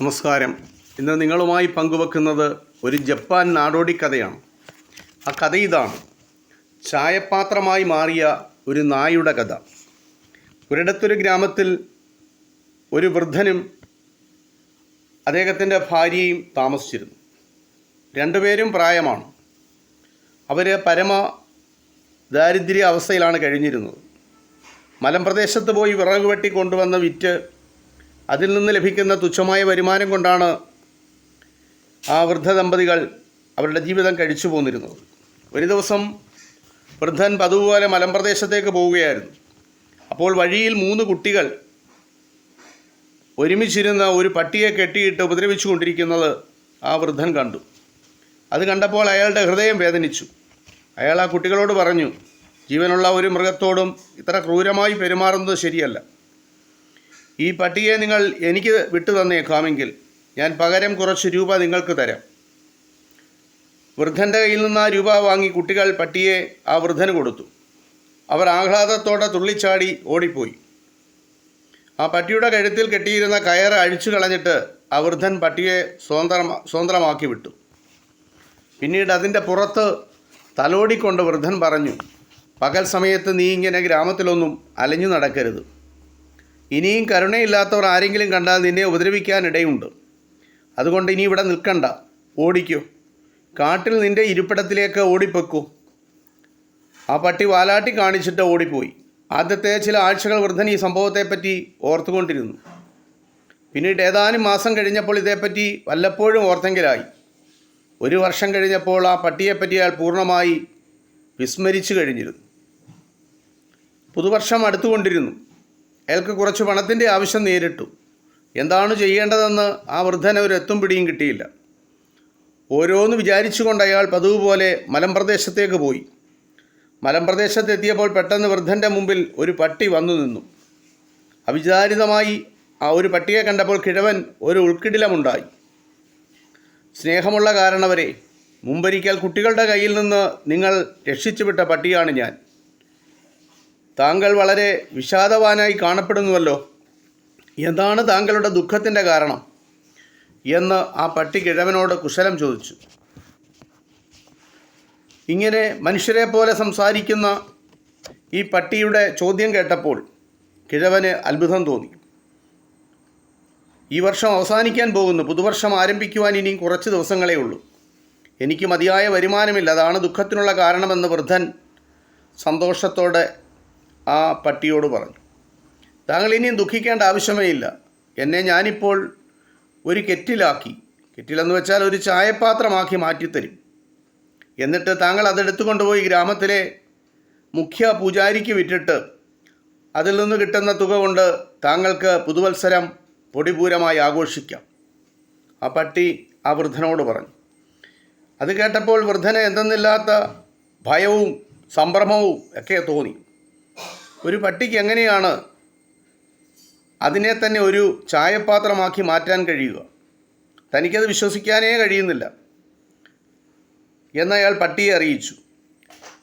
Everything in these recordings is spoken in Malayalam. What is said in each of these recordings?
നമസ്കാരം. ഇന്ന് നിങ്ങളുമായി പങ്കുവെക്കുന്നത് ഒരു ജപ്പാൻ നാടോടി കഥയാണ്. ആ കഥ ഇതാണ്. ചായപാത്രമായി മാറിയ ഒരു നായുടെ കഥ. ഒരിടത്തൊരു ഗ്രാമത്തിൽ ഒരു വൃദ്ധനും അദ്ദേഹത്തിന്റെ ഭാര്യയും താമസിച്ചിരുന്നു. രണ്ടുപേരും പ്രായമാണ്. അവർ പരമ ദാരിദ്ര്യ അവസ്ഥയിലാണ് കഴിഞ്ഞിരുന്നത്. മലമ്പ്രദേശത്ത് പോയി വിറക് വെട്ടി കൊണ്ടുവന്ന വിറ്റ് അതിൽ നിന്ന് ലഭിക്കുന്ന തുച്ഛമായ വരുമാനം കൊണ്ടാണ് ആ വൃദ്ധ ദമ്പതികൾ അവരുടെ ജീവിതം കഴിച്ചു പോന്നിരുന്നത്. ഒരു ദിവസം വൃദ്ധൻ പതുപോലെ മലമ്പ്രദേശത്തേക്ക് പോവുകയായിരുന്നു. അപ്പോൾ വഴിയിൽ മൂന്ന് കുട്ടികൾ ഒരുമിച്ചിരുന്ന ഒരു പട്ടിയെ കെട്ടിയിട്ട് ഉപദ്രവിച്ചു കൊണ്ടിരിക്കുന്നത് ആ വൃദ്ധൻ കണ്ടു. അത് കണ്ടപ്പോൾ അയാളുടെ ഹൃദയം വേദനിച്ചു. അയാൾ ആ കുട്ടികളോട് പറഞ്ഞു ജീവനുള്ള ഒരു മൃഗത്തോടും ഇത്ര ക്രൂരമായി പെരുമാറുന്നത് ശരിയല്ല. ഈ പട്ടിയെ നിങ്ങൾ എനിക്ക് വിട്ടു തന്നേക്കാമെങ്കിൽ ഞാൻ പകരം കുറച്ച് രൂപ നിങ്ങൾക്ക് തരാം. വൃദ്ധന്റെ കയ്യിൽ നിന്ന് ആ രൂപ വാങ്ങി കുട്ടികൾ പട്ടിയെ ആ വൃദ്ധന് കൊടുത്തു. അവർ ആഹ്ലാദത്തോടെ തുള്ളിച്ചാടി ഓടിപ്പോയി. ആ പട്ടിയുടെ കഴുത്തിൽ കെട്ടിയിരുന്ന കയർ അഴിച്ചു കളഞ്ഞിട്ട് ആ വൃദ്ധൻ പട്ടിയെ സ്വതന്ത്രം സ്വതന്ത്രമാക്കി വിട്ടു. പിന്നീട് അതിന്റെ പുറത്ത് തലോടിക്കൊണ്ട് വൃദ്ധൻ പറഞ്ഞു പകൽ സമയത്ത് നീ ഇങ്ങനെ ഗ്രാമത്തിലൊന്നും അലഞ്ഞു നടക്കരുത്. ഇനിയും കരുണയില്ലാത്തവർ ആരെങ്കിലും കണ്ടാൽ നിന്നെ ഉപദ്രവിക്കാനിടയുണ്ട്. അതുകൊണ്ട് ഇനി ഇവിടെ നിൽക്കണ്ട. ഓടിക്കൂ. കാട്ടിൽ നിന്റെ ഇരിപ്പിടത്തിലേക്ക് ഓടിപ്പൊക്കൂ. ആ പട്ടി വാലാട്ടി കാണിച്ചിട്ട് ഓടിപ്പോയി. ആദ്യത്തെ ചില ആഴ്ചകൾ വൃദ്ധൻ ഈ സംഭവത്തെപ്പറ്റി ഓർത്തുകൊണ്ടിരുന്നു. പിന്നീട് ഏതാനും മാസം കഴിഞ്ഞപ്പോൾ ഇതേപ്പറ്റി വല്ലപ്പോഴും ഓർത്തെങ്കിലായി. ഒരു വർഷം കഴിഞ്ഞപ്പോൾ ആ പട്ടിയെപ്പറ്റി അയാൾ പൂർണമായി വിസ്മരിച്ചു കഴിഞ്ഞിരുന്നു. പുതുവർഷം അടുത്തുകൊണ്ടിരുന്നു. അയാൾക്ക് കുറച്ച് പണത്തിന്റെ ആവശ്യം നേരിട്ടു. എന്താണ് ചെയ്യേണ്ടതെന്ന് ആ വൃദ്ധന് ഒരു എത്തും പിടിയും കിട്ടിയില്ല. ഓരോന്ന് വിചാരിച്ചുകൊണ്ട് അയാൾ പതിവ് പോലെ മലമ്പ്രദേശത്തേക്ക് പോയി. മലമ്പ്രദേശത്തെത്തിയപ്പോൾ പെട്ടെന്ന് വൃദ്ധന്റെ മുമ്പിൽ ഒരു പട്ടി വന്നു നിന്നു. അവിചാരിതമായി ആ ഒരു പട്ടിയെ കണ്ടപ്പോൾ കിഴവൻ ഒരു ഉൾക്കിടിലമുണ്ടായി. സ്നേഹമുള്ള കാരണവരെ മുമ്പൊരിക്കൽ കുട്ടികളുടെ കയ്യിൽ നിന്ന് നിങ്ങൾ രക്ഷിച്ചുവിട്ട പട്ടിയാണ് ഞാൻ. താങ്കൾ വളരെ വിഷാദവാനായി കാണപ്പെടുന്നുവല്ലോ. എന്താണ് താങ്കളുടെ ദുഃഖത്തിന്റെ കാരണം? എന്ന് ആ പട്ടി കിഴവനോട് കുശലം ചോദിച്ചു. ഇങ്ങനെ മനുഷ്യരെ പോലെ സംസാരിക്കുന്ന ഈ പട്ടിയുടെ ചോദ്യം കേട്ടപ്പോൾ കിഴവന് അത്ഭുതം തോന്നി. ഈ വർഷം അവസാനിക്കാൻ പോകുന്നു. പുതുവർഷം ആരംഭിക്കുവാൻ ഇനിയും കുറച്ച് ദിവസങ്ങളേ ഉള്ളൂ. എനിക്ക് മതിയായ വരുമാനമില്ല. അതാണ് ദുഃഖത്തിനുള്ള കാരണമെന്ന് വൃദ്ധൻ സന്തോഷത്തോടെ ആ പട്ടിയോട് പറഞ്ഞു താങ്കൾ ഇനിയും ദുഃഖിക്കേണ്ട ആവശ്യമേ ഇല്ല എന്നെ ഞാനിപ്പോൾ ഒരു കെറ്റിലാക്കി കെറ്റിലെന്ന് വെച്ചാൽ ഒരു ചായപാത്രമാക്കി മാറ്റിത്തരും. എന്നിട്ട് താങ്കൾ അതെടുത്തു കൊണ്ടുപോയി ഗ്രാമത്തിലെ മുഖ്യ പൂജാരിക്ക് വിറ്റിട്ട് അതിൽ നിന്ന് കിട്ടുന്ന തുക കൊണ്ട് താങ്കൾക്ക് പുതുവത്സരം പൊടിപൂരമായി ആഘോഷിക്കാം. ആ പട്ടി ആ വൃദ്ധനോട് പറഞ്ഞു അത് കേട്ടപ്പോൾ വൃദ്ധന് എന്തെന്നില്ലാത്ത ഭയവും സംഭ്രമവും ഒക്കെ തോന്നി. ഒരു പട്ടിക്ക് എങ്ങനെയാണ് അതിനെ തന്നെ ഒരു ചായപാത്രമാക്കി മാറ്റാൻ കഴിയുക? തനിക്കത് വിശ്വസിക്കാനേ കഴിയുന്നില്ല. എന്നയാൾ പട്ടിയെ അറിയിച്ചു.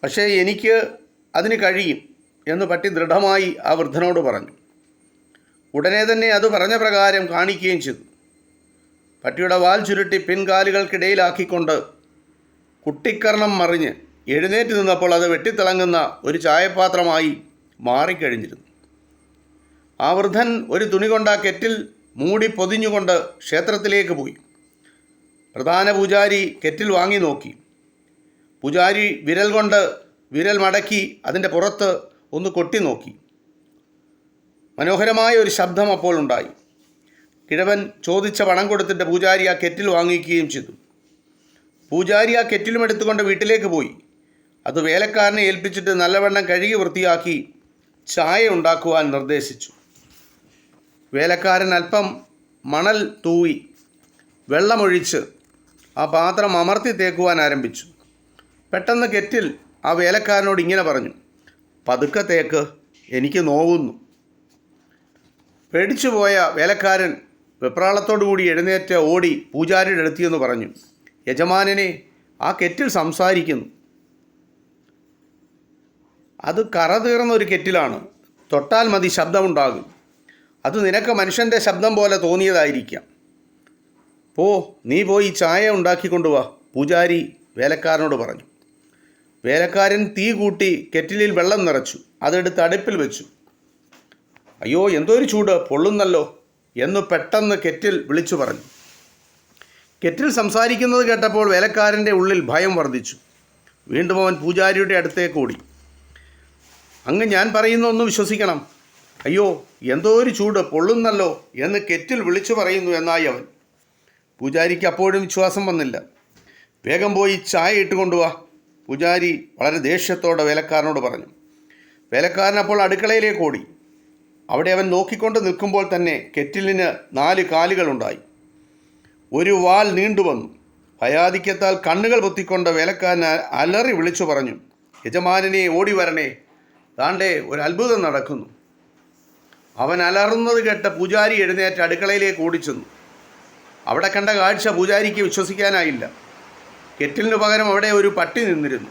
പക്ഷേ എനിക്ക് അതിന് കഴിയും എന്ന് പട്ടി ദൃഢമായി ആ വൃദ്ധനോട് പറഞ്ഞു. ഉടനെ തന്നെ അത് പറഞ്ഞ പ്രകാരം കാണിക്കുകയും ചെയ്തു. പട്ടിയുടെ വാൽ ചുരുട്ടി പിൻകാലുകൾക്കിടയിലാക്കിക്കൊണ്ട് കുട്ടിക്കർണം മറിഞ്ഞ് എഴുന്നേറ്റ് നിന്നപ്പോൾ അത് വെട്ടിത്തിളങ്ങുന്ന ഒരു ചായപാത്രമായി മാറിക്കഴിഞ്ഞിരുന്നു. ആ വൃദ്ധൻ ഒരു തുണി കൊണ്ട് ആ കെറ്റിൽ മൂടി പൊതിഞ്ഞുകൊണ്ട് ക്ഷേത്രത്തിലേക്ക് പോയി. പ്രധാന പൂജാരി കെറ്റിൽ വാങ്ങി നോക്കി. പൂജാരി വിരൽ കൊണ്ട് വിരൽ മടക്കി അതിന്റെ പുറത്ത് ഒന്ന് കൊട്ടി നോക്കി. മനോഹരമായ ഒരു ശബ്ദം അപ്പോൾ ഉണ്ടായി. കിഴവൻ ചോദിച്ച പണം കൊടുത്തിട്ട് പൂജാരി ആ കെറ്റിൽ വാങ്ങിക്കുകയും ചെയ്തു. പൂജാരി ആ കെറ്റിലും എടുത്തുകൊണ്ട് വീട്ടിലേക്ക് പോയി. അത് വേലക്കാരനെ ഏൽപ്പിച്ചിട്ട് നല്ലവണ്ണം കഴുകി വൃത്തിയാക്കി ചായ ഉണ്ടാക്കുവാൻ നിർദ്ദേശിച്ചു. വേലക്കാരൻ അല്പം മണൽ തൂവി വെള്ളമൊഴിച്ച് ആ പാത്രം അമർത്തി തേക്കുവാൻ ആരംഭിച്ചു. പെട്ടെന്ന് കെറ്റിൽ ആ വേലക്കാരനോട് ഇങ്ങനെ പറഞ്ഞു പതുക്കെ തേക്ക് എനിക്ക് നോവുന്നു. പേടിച്ചുപോയ വേലക്കാരൻ വെപ്രാളത്തോടുകൂടി എഴുന്നേറ്റ് ഓടി പൂജാരിയുടെ അടുത്തിയെന്ന് പറഞ്ഞു യജമാനനെ ആ കെറ്റിൽ സംസാരിക്കുന്നു. അത് കറ തീർന്ന ഒരു കെറ്റിലാണ്. തൊട്ടാൽ മതി ശബ്ദമുണ്ടാകും. അത് നിനക്ക് മനുഷ്യന്റെ ശബ്ദം പോലെ തോന്നിയതായിരിക്കാം. പോ നീ പോയി ചായ ഉണ്ടാക്കിക്കൊണ്ടുവാ പൂജാരി വേലക്കാരനോട് പറഞ്ഞു. വേലക്കാരൻ തീ കൂട്ടി കെറ്റിലിൽ വെള്ളം നിറച്ചു അതെടുത്ത് അടുപ്പിൽ വെച്ചു. അയ്യോ എന്തോ ഒരു ചൂട് പൊള്ളുന്നല്ലോ എന്ന് പെട്ടെന്ന് കെറ്റിൽ വിളിച്ചു പറഞ്ഞു. കെറ്റിൽ സംസാരിക്കുന്നത് കേട്ടപ്പോൾ വേലക്കാരന്റെ ഉള്ളിൽ ഭയം വർദ്ധിച്ചു. വീണ്ടും അവൻ പൂജാരിയുടെ അടുത്തേക്ക് ഓടി. അങ്ങ് ഞാൻ പറയുന്ന ഒന്ന് വിശ്വസിക്കണം. അയ്യോ എന്തോ ഒരു ചൂട് പൊള്ളുന്നല്ലോ എന്ന് കെറ്റിൽ വിളിച്ചു പറയുന്നു എന്നായി അവൻ. പൂജാരിക്ക് അപ്പോഴും വിശ്വാസം വന്നില്ല. വേഗം പോയി ചായ ഇട്ട് കൊണ്ടുവാ പൂജാരി വളരെ ദേഷ്യത്തോടെ വേലക്കാരനോട് പറഞ്ഞു. വേലക്കാരൻ അപ്പോൾ അടുക്കളയിലേക്ക് ഓടി. അവിടെ അവൻ നോക്കിക്കൊണ്ട് നിൽക്കുമ്പോൾ തന്നെ കെറ്റിലിന് നാല് കാലുകളുണ്ടായി. ഒരു വാൽ നീണ്ടുവന്നു ഭയാധിക്യത്താൽ കണ്ണുകൾ പൊത്തിക്കൊണ്ട് വേലക്കാരൻ അലറി വിളിച്ചു പറഞ്ഞു യജമാനനെ ഓടി വരണേ. താണ്ടേ ഒരു അത്ഭുതം നടക്കുന്നു. അവൻ അലറുന്നത് കേട്ട പൂജാരി എഴുന്നേറ്റ് അടുക്കളയിലേക്ക് ഓടിച്ചെന്നു. അവിടെ കണ്ട കാഴ്ച പൂജാരിക്ക് വിശ്വസിക്കാനായില്ല. കെറ്റിലിനു പകരം അവിടെ ഒരു പട്ടി നിന്നിരുന്നു.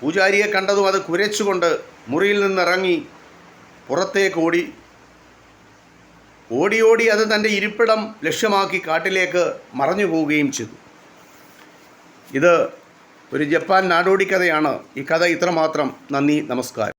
പൂജാരിയെ കണ്ടതും അത് കുരച്ചുകൊണ്ട് മുറിയിൽ നിന്നിറങ്ങി പുറത്തേക്ക് ഓടി. ഓടി ഓടി അത് തന്റെ ഇരിപ്പിടം ലക്ഷ്യമാക്കി കാട്ടിലേക്ക് മറഞ്ഞു പോവുകയും ചെയ്തു. ഇത് ഒരു ജപ്പാൻ നാടോടി കഥയാണ് ഈ കഥ ഇത്രമാത്രം. നന്ദി നമസ്കാരം.